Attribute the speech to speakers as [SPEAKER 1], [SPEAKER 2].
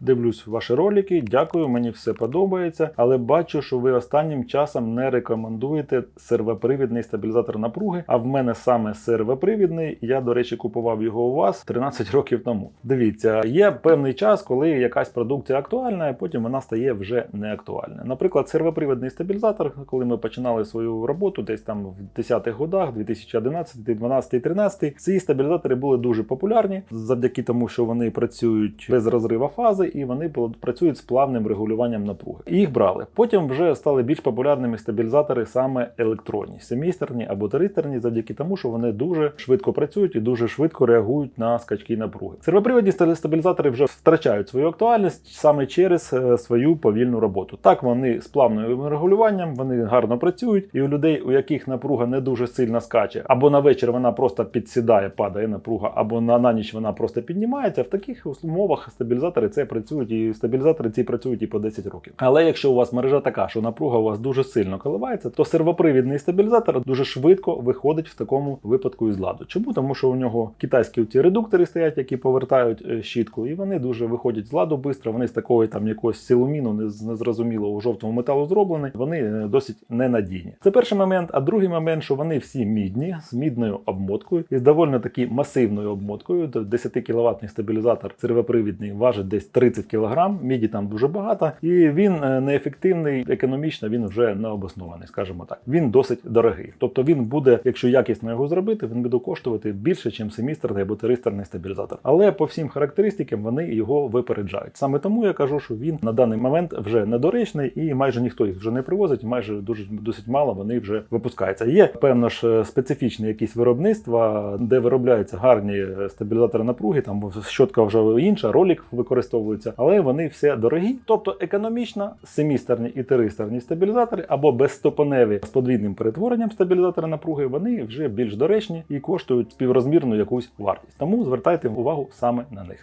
[SPEAKER 1] дивлюсь ваші ролики, дякую, мені все подобається, але бачу, що ви останнім часом не рекомендуєте сервопривідний стабілізатор напруги. А в мене саме сервопривідний. Я, до речі, купував його у вас 13 років тому. Дивіться, є певний час, коли якась продукція актуальна, і потім вона стає вже не актуальна. Наприклад, сервопривідний стабілізатор, коли ми починали свою роботу, десь там в 10-х годах, 2011, 12, 13, ці стабілізатори були дуже популярні завдяки тому, що вони працюють без розрива фази і вони працюють з плавним регулюванням напруги. І їх брали. Потім вже стали більш популярними стабілізатори саме електронні, семістерні або тристерні, завдяки тому, що вони дуже швидко працюють і дуже швидко реагують на скачки напруги. Сервоприводні стабілізатори вже втрачають свою актуальність саме через е, свою повільну роботу. Так вони з плавним регулюванням, вони гарно працюють, і у людей, у яких напруга не дуже сильно скаче, або на вечір вона просто підсідає, падає напруга, або на, на ніч вона просто піднімається. В таких умовах стабілізатори це працюють, і стабілізатори ці працюють і по 10 років. Але якщо у вас мережа така, що напруга у вас дуже сильно коливається, то сервопривідний стабілізатор дуже швидко виходить в такому випадку із ладу. Чому? Тому що у нього китайські ці редуктори стоять, які повертають е, щітку, і вони дуже виходять з ладу швидко. Вони з такої там якогось силуміну, незрозумілого жовтого металу зроблені. Вони е, досить ненадійні. Це перший момент. А другий момент, що вони всі мідні з мідною обмоткою і з доволі таки масивною обмоткою. До 10 кВт стабілізатор сервопривідний важить десь 30 кг. Міді там дуже багато, і він е, неефективний, економічно він вже не обоснований, скажімо так. Він досить дорогий. Тобто він буде, якщо якісно його зробити, він буде коштувати більше, ніж семістерний або тристерний стабілізатор. Але по всім характеристикам вони його випереджають. Саме тому я кажу, що він на даний момент вже недоречний і майже ніхто їх вже не привозить. Майже дуже досить мало вони вже випускаються. Є певно ж е, специфічні якісь виробництва, де виробляються гарні е, стабілізатори напруги. Там щотка вже інша, ролик використовується, але вони все дорогі. Тобто економічно семістерні і тристерні стабілізатори або безстопаневі з подвійним перетворенням стабілізатора напруги, вони вже більш доречні і коштують співрозмірну якусь вартість. Тому звертайте увагу саме на них.